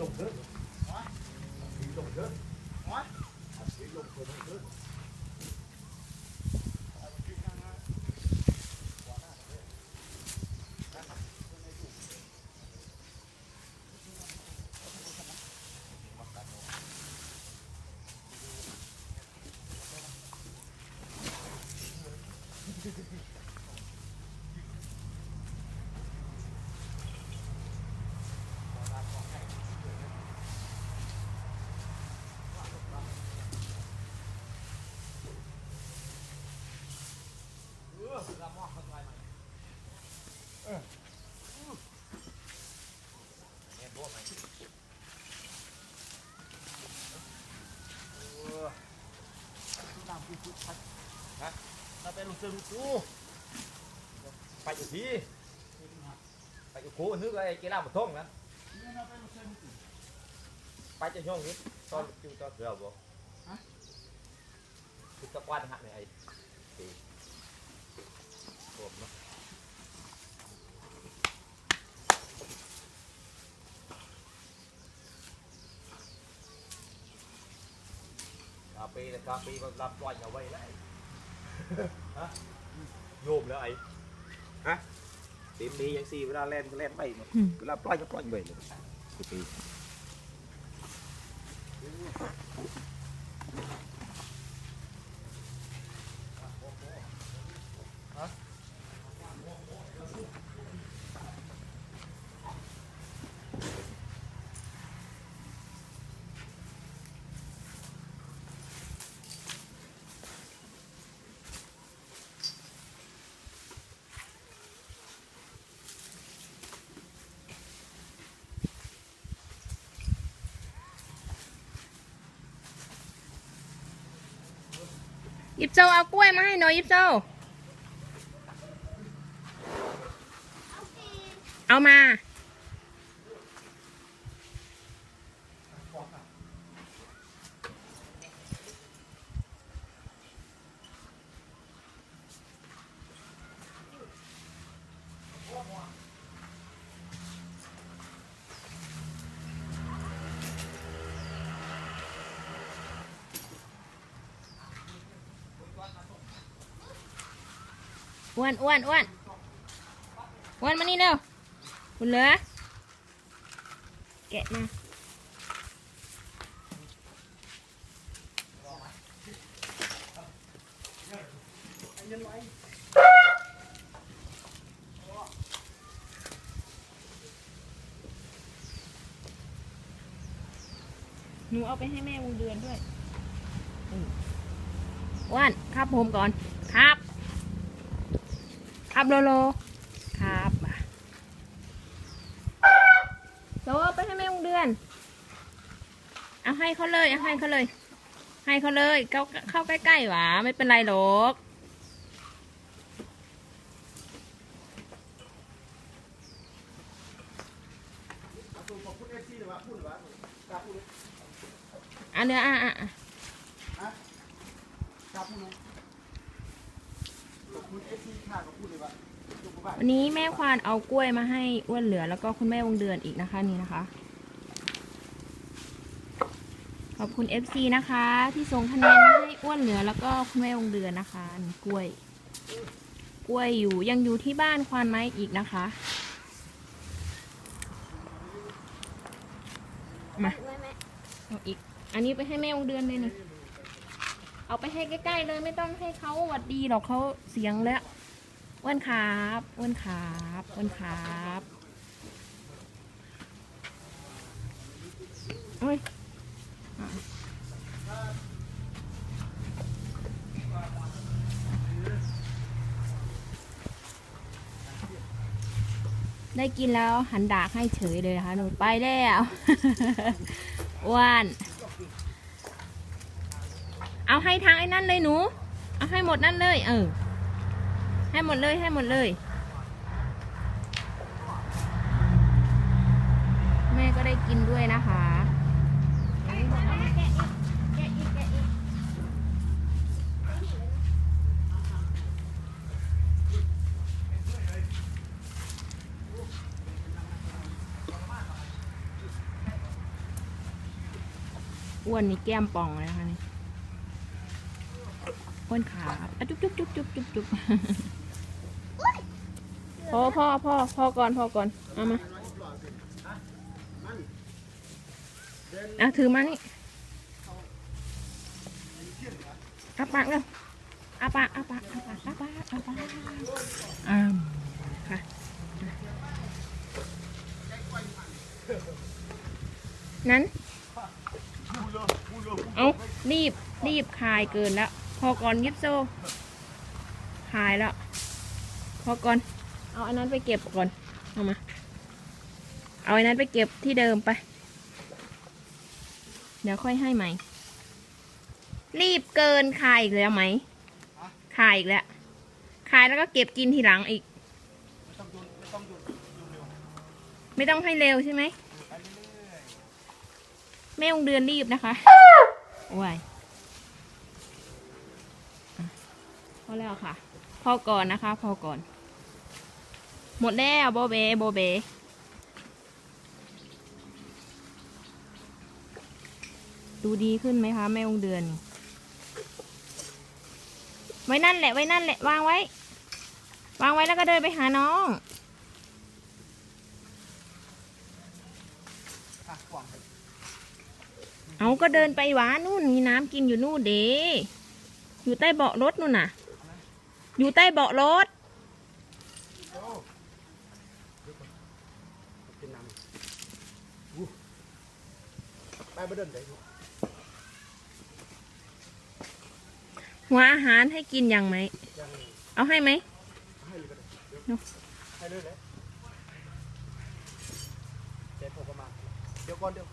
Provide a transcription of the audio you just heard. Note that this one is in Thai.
ลงเถอะสีลงเถอะสีลงเถอะ เถอะถ้าเป็นลูกเสือลูกกูไปอยู่ที่ไปอยู่กูนึกไอ้กีฬาบุท่งนะไปจะช่วงนี้ตอนจูตอนเสือบ่คือตะกวันหักเนี่ยไอ้ตีผมเนาะกาปีนะกาปีมันรับปล่อยเอาไว้แล้วฮะโยมแล้วไอ้ฮะเต็มดียังสี่เวลาเล่นก็เล่นไปหมดเวลาปล่อยก็ปล่อยไปเลยกูตี ยิบโซเอากล้วยมาให้หน่อยยิบโซเอามา อ้วนอ้วนอ้วนอ้วนมานี่เร็วคุณเหลือ แกะมาหนูเอาไปให้แม่วงเดือนด้วยอ้วนครับผมก่อน ครับ ครับโลโล ครับมาโซไปให้แม่วงเดือน เอาให้เขาเลยเอาให้เขาเลย ให้เขาเลย เข้าเข้าใกล้ๆหวาไม่เป็นไรหรอกขอบคุณเอฟซีหรือว่าพูดหรือว่ากล้าพูดอันเนี้ยอะอะอะ กล้าพูดไหม ขอบคุณเอฟซีค่ะก็พูดเลยว่าวันนี้แม่ควานเอากล้วยมาให้อ้วนเหลือแล้วก็คุณแม่วงเดือนอีกนะคะนี่นะคะ ขอบคุณ FC นะคะ ที่ส่งคะแนนมาให้อ้วนเหลือแล้วก็คุณแม่วงเดือนนะคะนี่กล้วย กล้วยอยู่ยังอยู่ที่บ้านควานไหมอีกนะคะ มาเอาอีก อันนี้ไปให้แม่วงเดือนเลยนี่ เอาไปให้ใกล้ๆเลยไม่ต้องให้เขาหวัดดีหรอกเขาเสียงแล้วอ้วนครับอ้วนครับอ้วนครับโอ้ยได้กินแล้วหันดากให้เฉยเลยนะคะหนูไปแล้วอ้วน เอาให้ทางไอ้นั่นเลยหนู เอาให้หมดนั่นเลย เออ ให้หมดเลยให้หมดเลย แม่ก็ได้กินด้วยนะคะอ้วนนี่แก้มป่องเลยนะคะนี่ อ้วนขาอะจุ๊บจุ๊บจุ๊บจุ๊บจุ๊บจุ๊บพ่อพ่อพ่อพ่อก่อนพ่อก่อน เอามาอะถือมานี่อาปากเร็วอาปากอาปากอาปากอาปากอาปากอ่าค่ะนั้น เอารีบรีบคายเกินแล้ว พอก่อนยิบโซ่คายแล้ว พอก่อน เอาอันนั้นไปเก็บก่อน เอามา เอาอันนั้นไปเก็บที่เดิมไป เดี๋ยวค่อยให้ใหม่ รีบเกินคายอีกแล้วไหมคายอีกแล้วคายแล้วก็เก็บกินทีหลังอีก ไม่ต้องให้เร็วใช่ไหมแม่องเดือนรีบนะคะโอ้ยอะพ อแล้วค่ะ พอก่อนนะคะ พอก่อน หมดแล้วโบเบโบเบดูดีขึ้นไหมคะแม่องเดือน ไว้นั่นแหละไว้นั่นแหละวางไว้ วางไว้แล้วก็เดินไปหาน้องเอาก็เดินไปหวานู่นมีน้ำกินอยู่นู่นเดอยู่ใต้เบาะรถนู่นน่ะ อยู่ใต้เบาะรถเป็นน้ำอู้ไปบ่เดินได้ลูกหัวอาหารให้กินยังไหม ยังเอาให้ไหม ให้อยู่ก็ได้เดี๋ยวเนอะ ให้เลยเลยเดี๋ยวพอประมาณเดี๋ยวก่อนเดี๋ยว